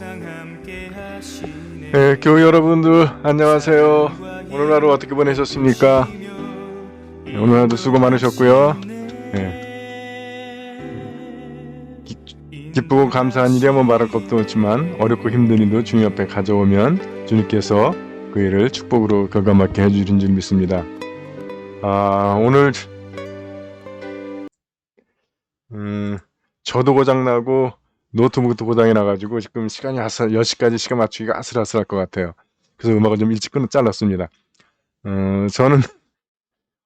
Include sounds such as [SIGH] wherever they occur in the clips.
네 네, 교회 여러분들 안녕하세요. 오늘 하루 어떻게 보내셨습니까? 네, 오늘 하루도 수고 많으셨고요. 네, 기쁘고 감사한 일이 뭐 말할 것도 없지만 어렵고 힘든 일도 주님 앞에 가져오면 주님께서 그 일을 축복으로 결과맞게 해주신 줄 믿습니다. 아 오늘 음 저도 고장나고 노트북 도 고장이 나가지고 지금 시간이 아슬 10시까지 시간 맞추기가 아슬아슬할 것 같아요. 그래서 음악을 좀 일찍 끊어 잘랐습니다. 어, 저는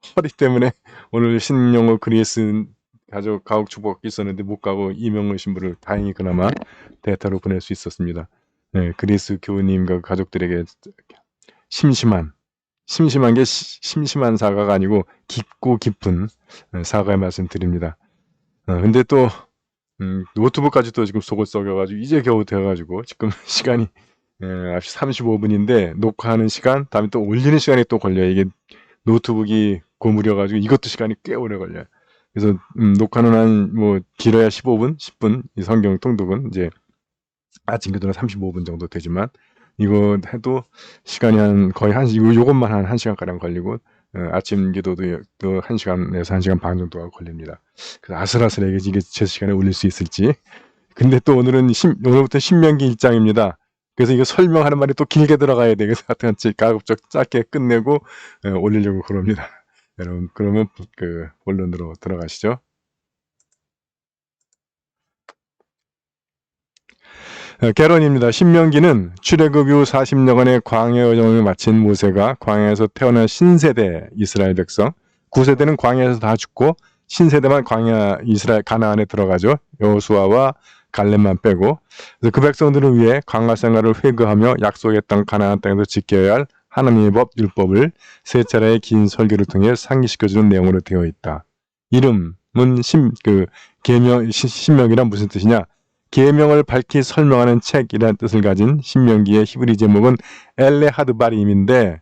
[LAUGHS] 허리 때문에 오늘 신영호 그리스 가족 가옥 축복 있었는데 못 가고 이명훈 신부를 다행히 그나마 대타로 보낼 수 있었습니다. 네, 그리스 교우님과 가족들에게 심심한 심심한 게 시- 심심한 사과가 아니고 깊고 깊은 네, 사과의 말씀 드립니다. 어, 근데 또 음, 노트북까지 또 지금 속을 썩여가지고 이제 겨우 되어가지고 지금 [LAUGHS] 시간이 예, 9시 35분인데 녹화하는 시간 다음에 또 올리는 시간이 또 걸려요. 이게 노트북이 고무려가지고 이것도 시간이 꽤 오래 걸려요. 그래서 음, 녹화는 한 뭐 길어야 15분, 10분 이 성경 통독은 이제 아침 기도는 35분 정도 되지만 이거 해도 시간이 한 거의 한 요- 요것만 한 1시간 가량 걸리고 어, 아침 기도도 또 1시간에서 1시간 반 정도가 걸립니다. 아슬아슬하게 이게 제 시간에 올릴 수 있을지. 근데 또 오늘은 신- 오늘부터 신명기 1장입니다. 그래서 이거 설명하는 말이 또 길게 들어가야 돼. 그래서 하여튼 가급적 짧게 끝내고 예, 올리려고 그럽니다. 여러분 그러면 그 본론으로 들어가시죠. 개론입니다. 신명기는 출애굽 이후 40년간의 광야 여정을 마친 모세가 광야에서 태어난 신세대 이스라엘 백성 9세대는 광야에서 다 죽고 신세대만 광야 이스라엘 가나안에 들어가죠. 여호수아와 갈렙만 빼고 그래서 그 백성들을 위해 광야 생활을 회거하며 약속의 땅 가나안 땅에서 지켜야 할 하나님의 법 율법을 세 차례의 긴 설교를 통해 상기시켜주는 내용으로 되어 있다. 이름은 신그 계명 시- 신명이란 무슨 뜻이냐? 계명을 밝히 설명하는 책이라는 뜻을 가진 신명기의 히브리 제목은 엘레 하드바림인데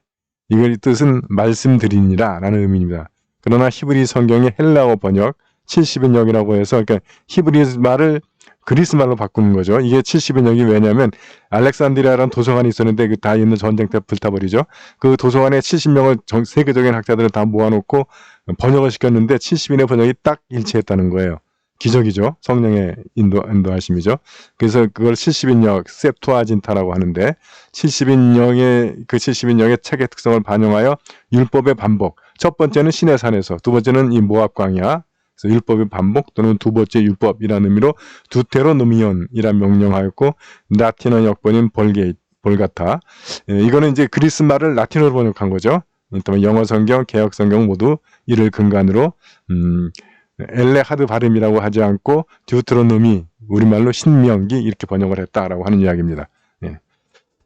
이걸 뜻은 말씀드리니라 라는 의미입니다. 그러나 히브리 성경의 헬라어 번역 70인역이라고 해서 그러니까 히브리 말을 그리스 말로 바꾸는 거죠. 이게 70인역이 왜냐하면 알렉산드리아라는 도서관이 있었는데 그 다 있는 전쟁 때 불타버리죠. 그 도서관에 70명을 전 세계적인 학자들을 다 모아놓고 번역을 시켰는데 70인의 번역이 딱 일치했다는 거예요. 기적이죠. 성령의 인도, 인도하심이죠. 그래서 그걸 70인역, 셉투아진타라고 하는데 70인역의 그 70인역의 책의 특성을 반영하여 율법의 반복. 첫 번째는 신의 산에서, 두 번째는 이 모압 광야. 그래서 율법의 반복 또는 두 번째 율법이라는 의미로 두테로노미온이란 명령하였고 라틴어 역번인 볼게 볼가타. 예, 이거는 이제 그리스 말을 라틴어로 번역한 거죠. 또 영어 성경, 개혁 성경 모두 이를 근간으로 음, 엘레 하드 발음이라고 하지 않고 듀트로노미 우리말로 신명기 이렇게 번역을 했다라고 하는 이야기입니다. 예.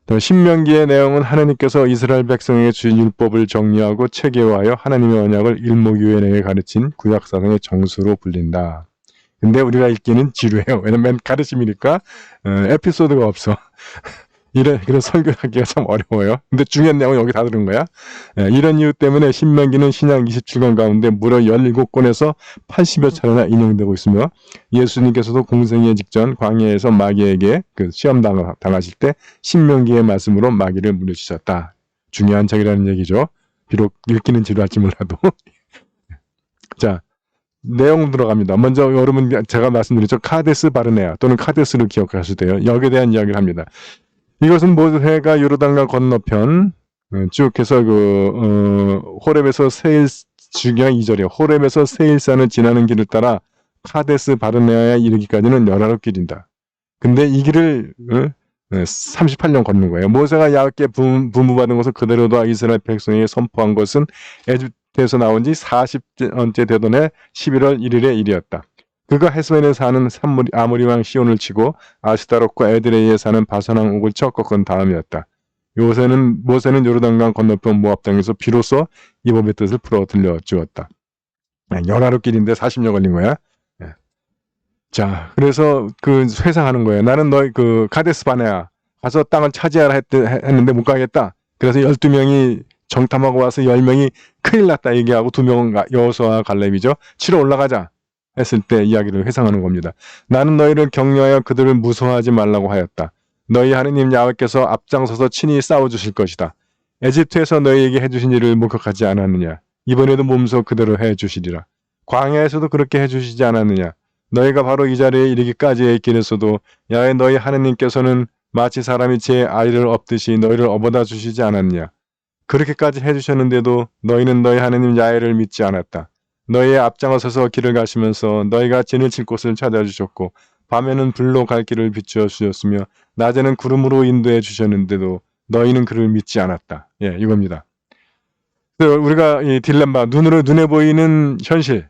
또 신명기의 내용은 하나님께서 이스라엘 백성에게 주신 율법을 정리하고 체계화하여 하나님의 언약을 일목요연하게 가르친 구약사상의 정수로 불린다. 근데 우리가 읽기는 지루해요. 왜냐면 가르침이니까 어, 에피소드가 없어. 이런 그런 설교하기가 참 어려워요. 근데 중요한 내용은 여기 다 들은 거야. 예, 이런 이유 때문에 신명기는 신약 27권 가운데 무려 17권에서 80여 차례나 인용되고 있으며 예수님께서도 공생의 직전 광야에서 마귀에게 그 시험 당- 당하실 때 신명기의 말씀으로 마귀를 물리치셨다. 중요한 책이라는 얘기죠. 비록 읽기는 지루할지 몰라도. [LAUGHS] 자, 내용 들어갑니다. 먼저 여러분 제가 말씀드렸죠. 카데스 바르네아 또는 카데스를 기억하셔도 돼요. 여기에 대한 이야기를 합니다. 이것은 모세가 요르단강 건너편 어, 쭉 해서 그 어, 호렙에서 세일 중요한 2절에 호렙에서 세일산을 지나는 길을 따라 카데스 바르네아에 이르기까지는 열하루 길인다. 근데 이 길을 어? 38년 걷는 거예요. 모세가 야곱께 부- 부모받은 것을 그대로 다 이스라엘 백성에게 선포한 것은 에집트에서 나온 지 40년째 되던 해 11월 1일의 일이었다. 그가 헤스벤에 사는 산무리, 아모리 왕 시온을 치고 아스타롯과 에드레이에 사는 바산왕 옥을 쳐 꺾은 다음이었다. 요새는 모세는 요르단강 건너편 모압 땅에서 비로소 이 법의 뜻을 풀어 들려 주었다. 열하루 길인데 40년 걸린 거야. 예. 자, 그래서 그 회상하는 거예요. 나는 너희 그 카데스 바네아 가서 땅을 차지하라 했, 했는데 못 가겠다. 그래서 12명이 정탐하고 와서 10명이 큰일 났다 얘기하고 두 명은 가- 여호수아와 갈렙이죠. 치러 올라가자 했을 때 이야기를 회상하는 겁니다. 나는 너희를 격려하여 그들을 무서워하지 말라고 하였다. 너희 하느님 야훼께서 앞장서서 친히 싸워 주실 것이다. 에집트에서 너희에게 해주신 일을 목격하지 않았느냐? 이번에도 몸소 그대로 해 주시리라. 광야에서도 그렇게 해 주시지 않았느냐? 너희가 바로 이 자리에 이르기까지의 길에서도 야훼 너희 하느님께서는 마치 사람이 제 아이를 업듯이 너희를 업어다 주시지 않았냐? 그렇게까지 해주셨는데도 너희는 너희 하느님 야훼를 믿지 않았다. 너희의 앞장서서 길을 가시면서 너희가 진을 칠 곳을 찾아주셨고 밤에는 불로 갈 길을 비추어 주셨으며 낮에는 구름으로 인도해 주셨는데도 너희는 그를 믿지 않았다. 예, 이겁니다. 그래서 우리가 이 딜레마, 눈으로 눈에 보이는 현실,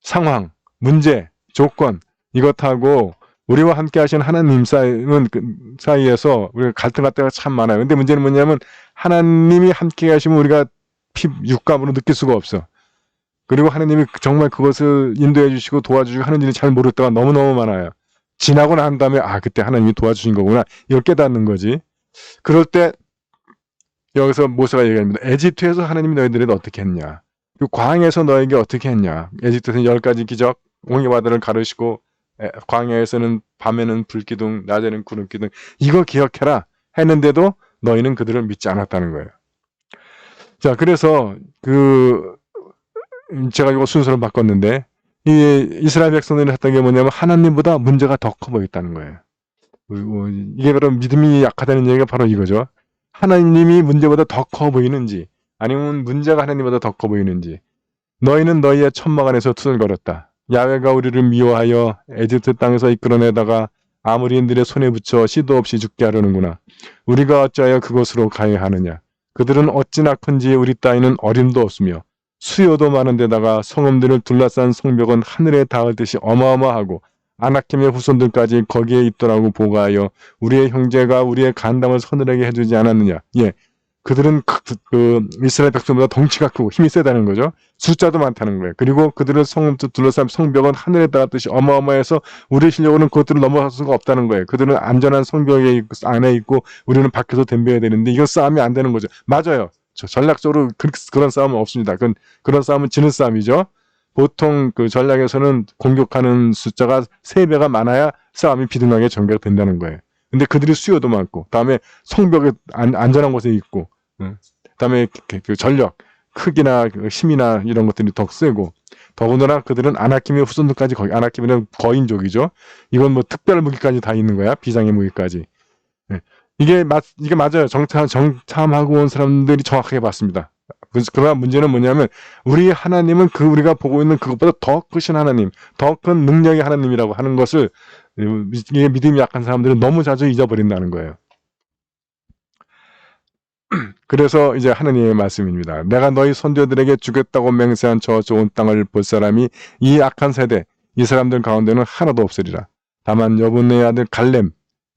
상황, 문제, 조건 이것하고 우리와 함께 하신 하나님 사이는 그 사이에서 우리가 갈등할 때가 참 많아요. 근데 문제는 뭐냐면 하나님이 함께 하시면 우리가 피 육감으로 느낄 수가 없어. 그리고 하나님이 정말 그것을 인도해 주시고 도와주시고 하는 일을 잘 모를 때가 너무너무 많아요. 지나고 난 다음에 아 그때 하나님이 도와주신 거구나 이걸 깨닫는 거지. 그럴 때 여기서 모세가 얘기합니다. 에집트에서 하나님이 너희들에게 어떻게 했냐. 그 광야에서 너에게 어떻게 했냐. 에집트에서는 열 가지 기적, 옹이 바다를 가르시고 에, 광야에서는 밤에는 불기둥, 낮에는 구름기둥 이거 기억해라 했는데도 너희는 그들을 믿지 않았다는 거예요. 자, 그래서 그 음, 제가 이거 순서를 바꿨는데 이 이스라엘 백성들이 했던 게 뭐냐면 하나님보다 문제가 더 커 보였다는 거예요. 어, 이게 바로 믿음이 약하다는 얘기가 바로 이거죠. 하나님이 문제보다 더 커 보이는지 아니면 문제가 하나님보다 더 커 보이는지 너희는 너희의 천막 안에서 투덜거렸다. 야훼가 우리를 미워하여 에집트 땅에서 이끌어내다가 아무리인들의 손에 붙여 시도 없이 죽게 하려는구나. 우리가 어찌하여 그곳으로 가야 하느냐. 그들은 어찌나 큰지 우리 따위는 어림도 없으며 수요도 많은 데다가 성읍들을 둘러싼 성벽은 하늘에 닿을 듯이 어마어마하고 아나킴의 후손들까지 거기에 있더라고 보고하여 우리의 형제가 우리의 간담을 서늘하게 해주지 않았느냐. 예. 그들은 그, 그 이스라엘 백성보다 덩치가 크고 힘이 세다는 거죠. 숫자도 많다는 거예요. 그리고 그들의 성 둘러싼 성벽은 하늘에 닿았듯이 어마어마해서 우리의 실력으로는 그것들을 넘어설 수가 없다는 거예요. 그들은 안전한 성벽에 있- 안에 있고 우리는 밖에서 덤벼야 되는데 이건 싸움이 안 되는 거죠. 맞아요. 저- 전략적으로 그, 그런 싸움은 없습니다. 그건 그런 싸움은 지는 싸움이죠. 보통 그 전략에서는 공격하는 숫자가 세배가 많아야 싸움이 비등하게 전개된다는 거예요. 근데 그들이 수요도 많고, 다음에 성벽에 안, 안전한 곳에 있고, 응. 다음에 그, 그 전력, 크기나 그 힘이나 이런 것들이 더 세고, 더군다나 그들은 아나킴의 후손들까지 거의, 아나킴은 거인족이죠. 이건 뭐 특별 무기까지 다 있는 거야. 비장의 무기까지. 예. 이게 맞, 이게 맞아요. 정탐, 정탐하고 온 사람들이 정확하게 봤습니다. 그래서 그러나 문제는 뭐냐면 우리 하나님은 그 우리가 보고 있는 그것보다 더 크신 하나님, 더 큰 능력의 하나님이라고 하는 것을 이게 믿음이 약한 사람들은 너무 자주 잊어버린다는 거예요. [CLEARS THROAT] 그래서 이제 하나님의 말씀입니다. 내가 너희 선조들에게 주겠다고 맹세한 저 좋은 땅을 볼 사람이 이 악한 세대, 이 사람들 가운데는 하나도 없으리라. 다만 여분의 아들 갈렘,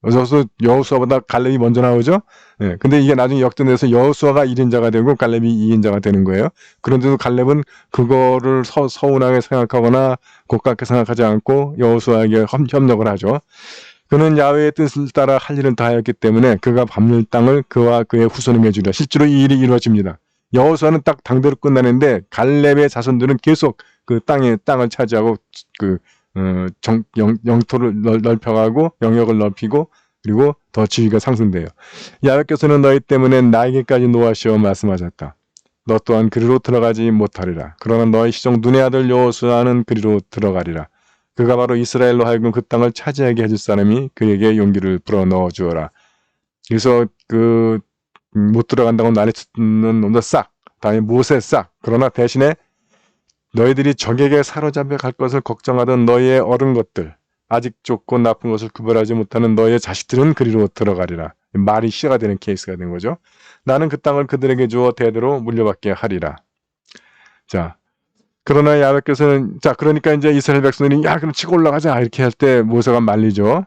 여기서 여호수아보다 갈렙이 먼저 나오죠. 예, 근데 이게 나중에 역전돼서 여호수아가 1인자가 되고 갈렙이 2인자가 되는 거예요. 그런데도 갈렙은 그거를 서, 서운하게 생각하거나 고깝게 생각하지 않고 여호수아에게 협- 협력을 하죠. 그는 야훼의 뜻을 따라 할 일을 다 하였기 때문에 그가 밟는 땅을 그와 그의 후손에게 주리라. 실제로 이 일이 이루어집니다. 여호수아는 딱 당대로 끝나는데 갈렙의 자손들은 계속 그 땅에 땅을 차지하고 그 어, 정, 영, 영토를 넓, 넓혀가고 영역을 넓히고 그리고 더 지위가 상승돼요. 야훼께서는 너희 때문에 나에게까지 노하시어 말씀하셨다. 너 또한 그리로 들어가지 못하리라. 그러나 너희 시종 눈의 아들 여호수아는 그리로 들어가리라. 그가 바로 이스라엘로 하여금 그 땅을 차지하게 해줄 사람이 그에게 용기를 불어 넣어 주어라. 그래서 그 못 들어간다고 난리 치는 놈들 싹, 다음에 모세 싹. 그러나 대신에 너희들이 적에게 사로잡혀 갈 것을 걱정하던 너희의 어른 것들, 아직 좋고 나쁜 것을 구별하지 못하는 너희의 자식들은 그리로 들어가리라. 말이 시가 되는 케이스가 된 거죠. 나는 그 땅을 그들에게 주어 대대로 물려받게 하리라. 자, 그러나 야훼께서는 자, 그러니까 이제 이스라엘 백성들이 야, 그럼 치고 올라가자 이렇게 할 때 모세가 말리죠.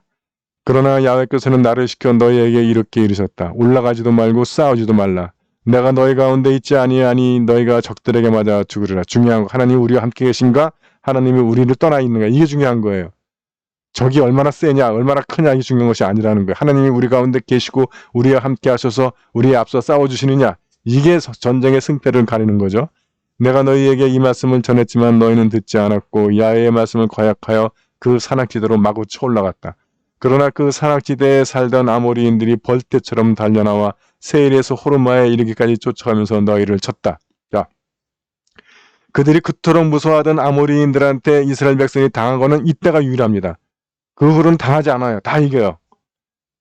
그러나 야훼께서는 나를 시켜 너희에게 이렇게 이르셨다. 올라가지도 말고 싸우지도 말라. 내가 너희 가운데 있지 아니하니 너희가 적들에게 맞아 죽으리라. 중요한 거 하나님 우리와 함께 계신가? 하나님이 우리를 떠나 있는가? 이게 중요한 거예요. 적이 얼마나 세냐, 얼마나 크냐 이게 중요한 것이 아니라는 거예요. 하나님이 우리 가운데 계시고 우리와 함께 하셔서 우리의 앞서 싸워 주시느냐. 이게 서- 전쟁의 승패를 가리는 거죠. 내가 너희에게 이 말씀을 전했지만 너희는 듣지 않았고 야훼의 말씀을 거약하여 그 산악지대로 마구 쳐올라갔다. 그러나 그 산악지대에 살던 아모리인들이 벌떼처럼 달려나와 세일에서 호르마에 이르기까지 쫓아가면서 너희를 쳤다. 자, 그들이 그토록 무서워하던 아모리인들한테 이스라엘 백성이 당한 거는 이때가 유일합니다. 그 후로는 당하지 않아요. 다 이겨요.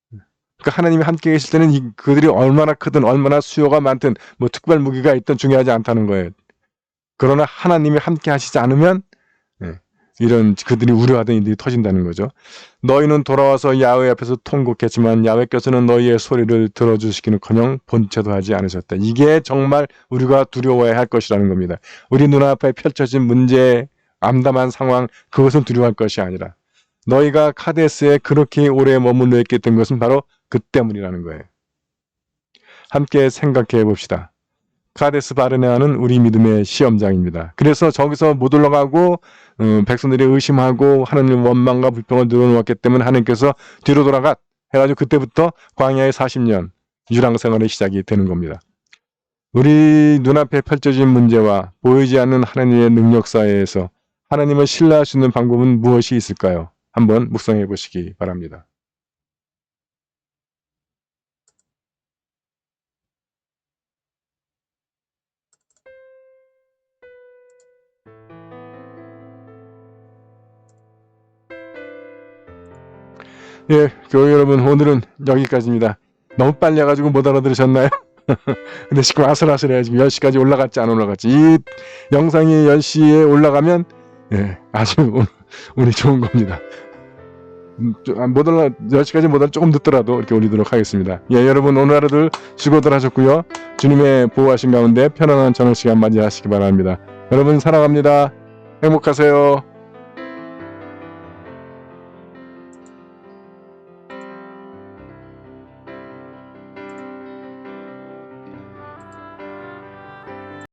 그러니까 하나님이 함께 계실 때는 이- 그들이 얼마나 크든 얼마나 수요가 많든 뭐 특별 무기가 있든 중요하지 않다는 거예요. 그러나 하나님이 함께 하시지 않으면 예, 이런 그들이 우려하던 일들이 터진다는 거죠. 너희는 돌아와서 야훼 앞에서 통곡했지만 야훼께서는 너희의 소리를 들어주시기는커녕 본체도 하지 않으셨다. 이게 정말 우리가 두려워해야 할 것이라는 겁니다. 우리 눈앞에 펼쳐진 문제, 암담한 상황 그것은 두려워할 것이 아니라 너희가 카데스에 그렇게 오래 머물러 있게 된 것은 바로 그 때문이라는 거예요. 함께 생각해 봅시다. 카데스 바르네아는 우리 믿음의 시험장입니다. 그래서 저기서 못 올라가고 음, 백성들이 의심하고 하나님 원망과 불평을 늘어놓았기 때문에 하나님께서 뒤로 돌아가 해가지고 그때부터 광야의 40년 유랑 생활의 시작이 되는 겁니다. 우리 눈앞에 펼쳐진 문제와 보이지 않는 하나님의 능력 사이에서 하나님을 신뢰할 수 있는 방법은 무엇이 있을까요? 한번 묵상해 보시기 바랍니다. 예, 교회 여러분 오늘은 여기까지입니다. 너무 빨리 해가지고 못 알아들으셨나요? [LAUGHS] 근데 지금 아슬아슬해요. 지금 10시까지 올라갔지 안 올라갔지. 이 영상이 10시에 올라가면 예, 아주 운- 운이 좋은 겁니다. 음, 좀, 아, 못 올라 10시까지 못 올라 조금 늦더라도 이렇게 올리도록 하겠습니다. 예, 여러분 오늘 하루들 수고들 하셨고요. 주님의 보호하신 가운데 편안한 저녁 시간 맞이하시기 바랍니다. 여러분 사랑합니다. 행복하세요.